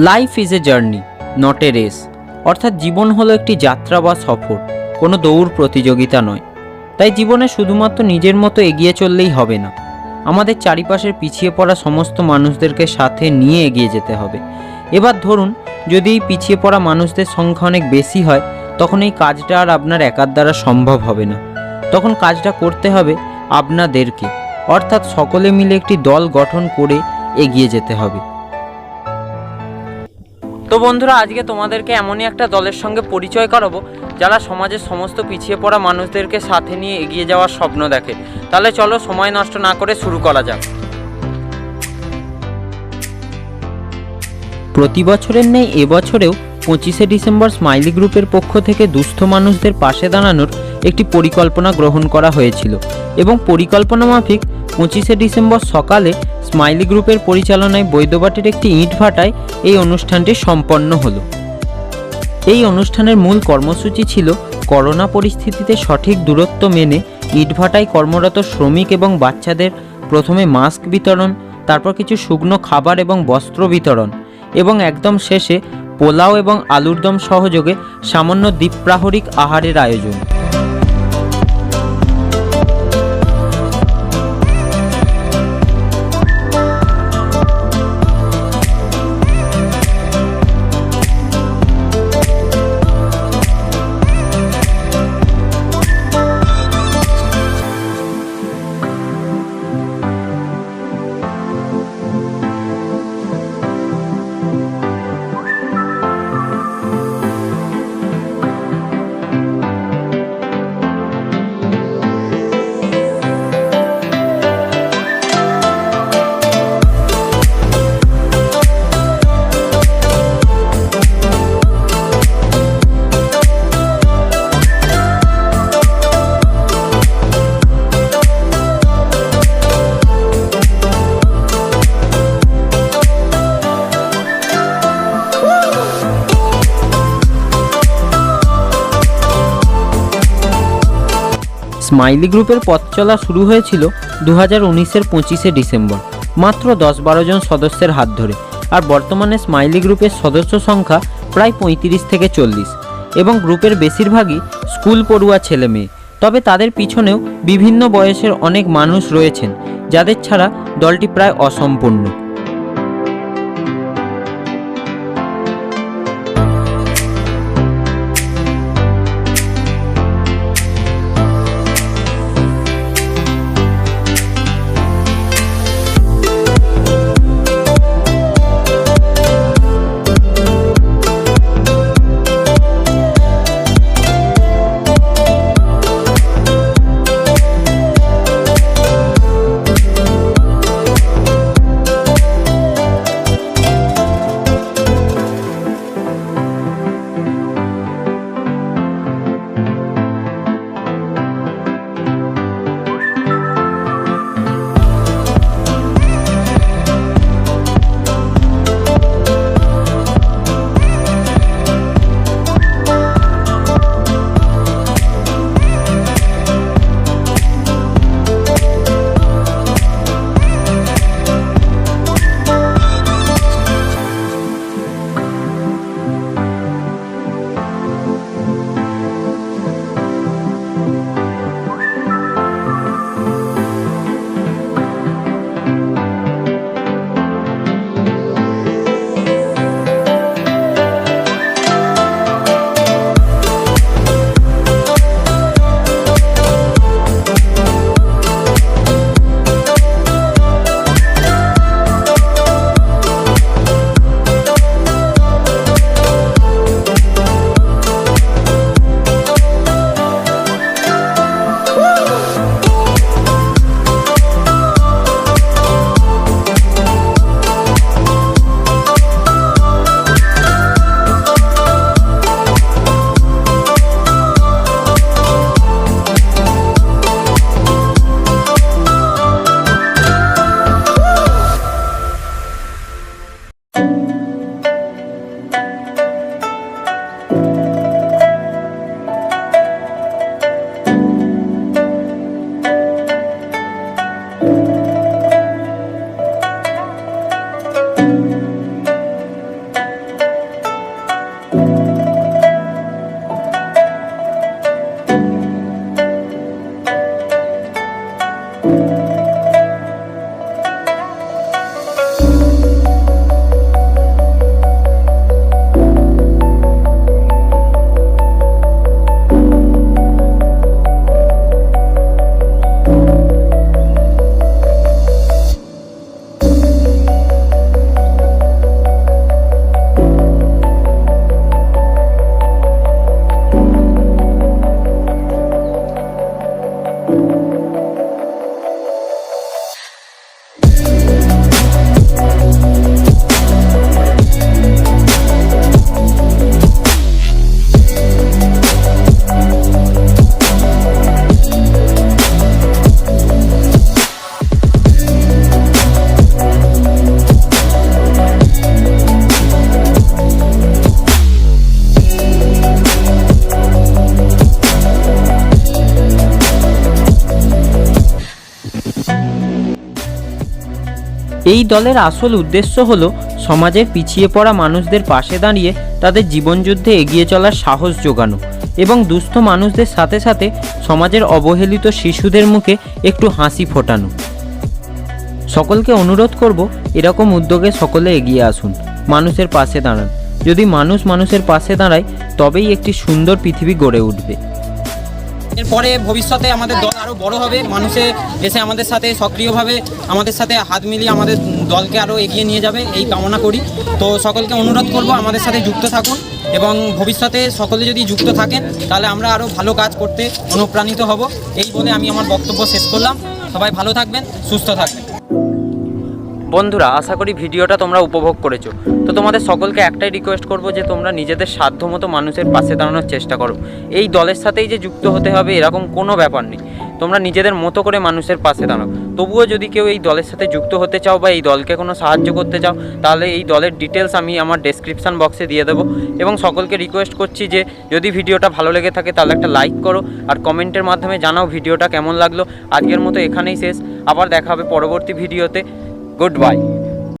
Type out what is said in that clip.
Life is a journey not a race অর্থাৎ জীবন হলো একটি যাত্রা বা সফর, কোনো দৌড় প্রতিযোগিতা নয়। তাই জীবনে শুধুমাত্র নিজের মতো এগিয়ে চললেই হবে না। আমাদের চারিপাশের পিছিয়ে পড়া সমস্ত মানুষদেরকে সাথে নিয়ে এগিয়ে যেতে হবে। এবার ধরুন, যদি এই পিছিয়ে পড়া মানুষদের সংখ্যা অনেক বেশি হয়, তখন এই কাজটা আর আপনার একার দ্বারা সম্ভব হবে না। তখন কাজটা করতে হবে আপনাদেরকে। অর্থাৎ সকলে মিলে একটি দল গঠন করে এগিয়ে যেতে হবে। তো বন্ধুরা, আজকে তোমাদেরকে এমনই একটা দলের সঙ্গে পরিচয় করাবো, যারা সমাজের সমস্ত পিছিয়ে পড়া মানুষদেরকে সাথে নিয়ে এগিয়ে যাওয়ার স্বপ্ন দেখে। তাহলে চলো, সময় নষ্ট না করে শুরু করা যাক। প্রতি বছরের নেই এবছরেও পঁচিশে ডিসেম্বর স্মাইলি গ্রুপের পক্ষ থেকে দুস্থ মানুষদের পাশে দাঁড়ানোর একটি পরিকল্পনা গ্রহণ করা হয়েছিল এবং পরিকল্পনা মাফিক পঁচিশে ডিসেম্বর সকালে স্মাইলি গ্রুপের পরিচালনায় বৈদ্যবাটির একটি ইট ভাটায় এই অনুষ্ঠানটি সম্পন্ন হলো। এই অনুষ্ঠানের মূল কর্মসূচি ছিল করোনা পরিস্থিতিতে সঠিক দূরত্ব মেনে ইটভাটায় কর্মরত শ্রমিক এবং বাচ্চাদের প্রথমে মাস্ক বিতরণ, তারপর কিছু শুকনো খাবার এবং বস্ত্র বিতরণ এবং একদম শেষে পোলাও এবং আলুর দম সহযোগে সামান্য দ্বীপ্রাহরিক আহারের আয়োজন। স্মাইলি গ্রুপের পথ চলা শুরু হয়েছিল দু হাজার উনিশের পঁচিশে ডিসেম্বর, মাত্র দশ বারো জন সদস্যের হাত ধরে। আর বর্তমানে স্মাইলি গ্রুপের সদস্য সংখ্যা প্রায় পঁয়ত্রিশ থেকে চল্লিশ এবং গ্রুপের বেশিরভাগই স্কুল পড়ুয়া ছেলে মেয়ে। তবে তাদের পিছনেও বিভিন্ন বয়সের অনেক মানুষ রয়েছেন, যাদের ছাড়া দলটি প্রায় অসম্পূর্ণ। এই দলের আসল উদ্দেশ্য হল সমাজের পিছিয়ে পড়া মানুষদের পাশে দাঁড়িয়ে তাদের জীবনযুদ্ধে এগিয়ে চলার সাহস যোগানো এবং দুস্থ মানুষদের সাথে সাথে সমাজের অবহেলিত শিশুদের মুখে একটু হাসি ফোটানো। সকলকে অনুরোধ করব, এরকম উদ্যোগে সকলে এগিয়ে আসুন, মানুষের পাশে দাঁড়ান। যদি মানুষ মানুষের পাশে দাঁড়ায়, তবেই একটি সুন্দর পৃথিবী গড়ে উঠবে। এরপরে ভবিষ্যতে আমাদের দল আরও বড় হবে, মানুষে এসে আমাদের সাথে সক্রিয়ভাবে আমাদের সাথে হাত মিলিয়ে আমাদের দলকে আরও এগিয়ে নিয়ে যাবে, এই কামনা করি। তো সকলকে অনুরোধ করব আমাদের সাথে যুক্ত থাকুন এবং ভবিষ্যতে সকলে যদি যুক্ত থাকেন, তাহলে আমরা আরও ভালো কাজ করতে অনুপ্রাণিত হব। এই বলে আমি আমার বক্তব্য শেষ করলাম। সবাই ভালো থাকবেন, সুস্থ থাকবেন। বন্ধুরা, আশা করি ভিডিওটা তোমরা উপভোগ করেছ। তো তোমাদের সকলকে একটাই রিকোয়েস্ট করব যে, তোমরা নিজেদের সাধ্যমতো মানুষের পাশে দাঁড়ানোর চেষ্টা করো। এই দলের সাথেই যে যুক্ত হতে হবে, এরকম কোনো ব্যাপার নেই। তোমরা নিজেদের মতো করে মানুষের পাশে দাঁড়াও। তবুও যদি কেউ এই দলের সাথে যুক্ত হতে চাও বা এই দলকে কোনো সাহায্য করতে চাও, তাহলে এই দলের ডিটেলস আমি আমার ডেসক্রিপশান বক্সে দিয়ে দেবো। এবং সকলকে রিকোয়েস্ট করছি যে, যদি ভিডিওটা ভালো লেগে থাকে, তাহলে একটা লাইক করো। আর কমেন্টের মাধ্যমে জানাও ভিডিওটা কেমন লাগল। আজকের মতো এখানেই শেষ। আবার দেখা হবে পরবর্তী ভিডিওতে গুড বাই